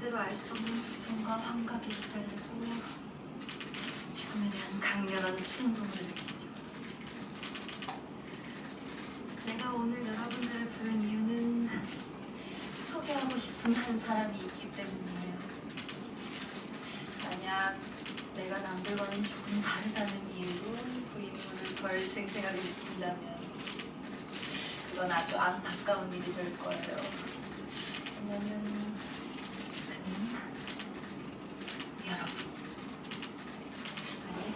때때로 알 수 없는 두통과 환각에 시달리고 죽음에 대한 강렬한 충동을 느끼죠. 내가 오늘 여러분들을 부른 이유는 소개하고 싶은 한 사람이 있기 때문이에요. 만약 내가 남들과는 조금 다르다는 이유로 그 인물을 덜 생생하게 느낀다면 그건 아주 안타까운 일이 될 거예요. 왜냐면 여러분 아니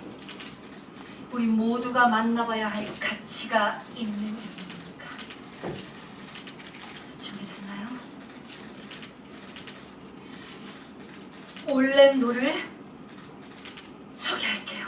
우리 모두가 만나봐야 할 가치가 있는 인물이니까 준비됐나요? 올랜도를 소개할게요.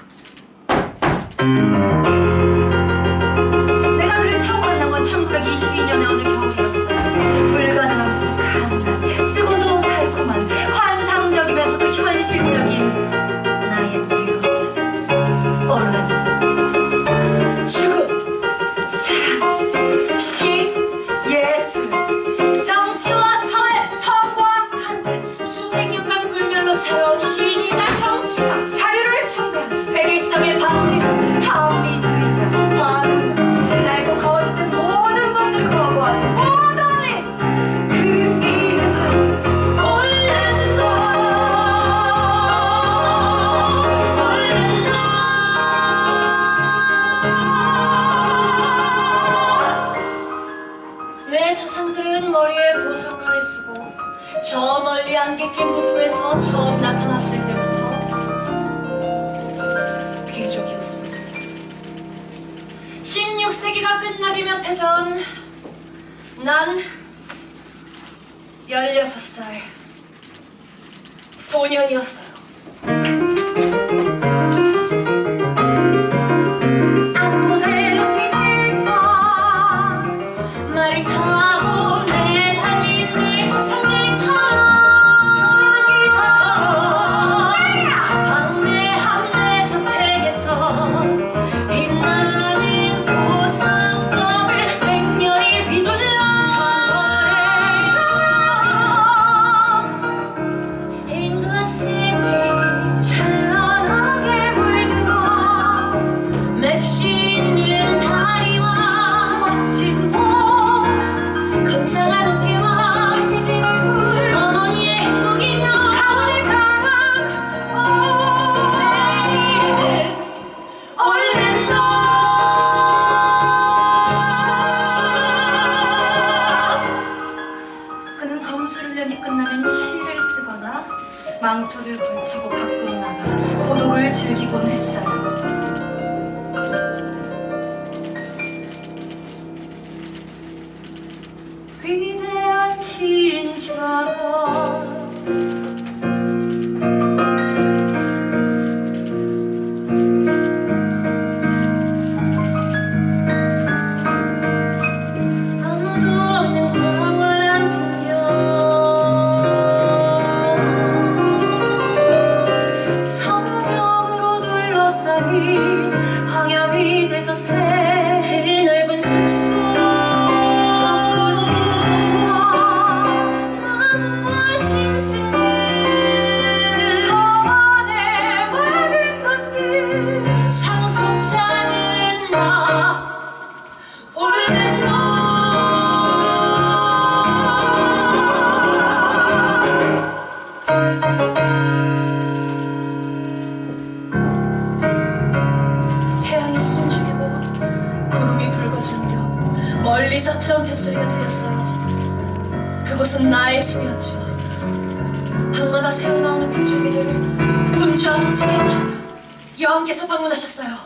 저 멀리 안개 낀 북부에서 처음 나타났을 때부터 귀족이었어. 16세기가 끝나기 몇 해 전, 난 16살 소년이었어요. 아스모델 망토를 걸치고 밖으로 나가 고독을 즐기곤 했어요. 멀리서 트럼펫 소리가 들렸어요. 그곳은 나의 집이었죠. 방마다 새어나오는 빗줄기들을 분주한 움직임 여왕께서 방문하셨어요.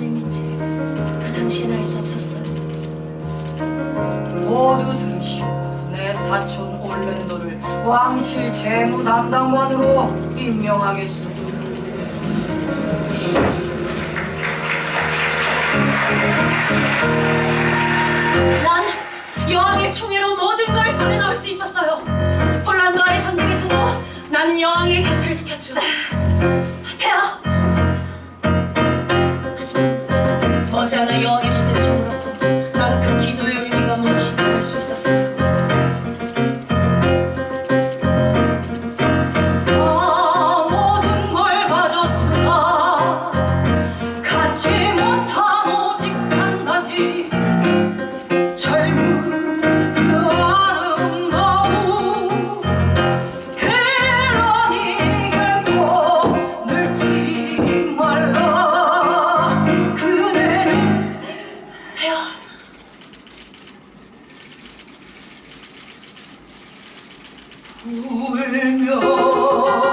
의미인지 그 당시엔 알 수 없었어요. 모두 들으시오 내 사촌 올랜도를 왕실 재무 담당관으로 임명하겠소 난 여왕의 총애로 모든 걸 손에 넣을 수 있었어요. 폴란드와의 전쟁에서도 나는 여왕의 곁을 지켰죠. 머지않아 여왕의 시대를 저 울며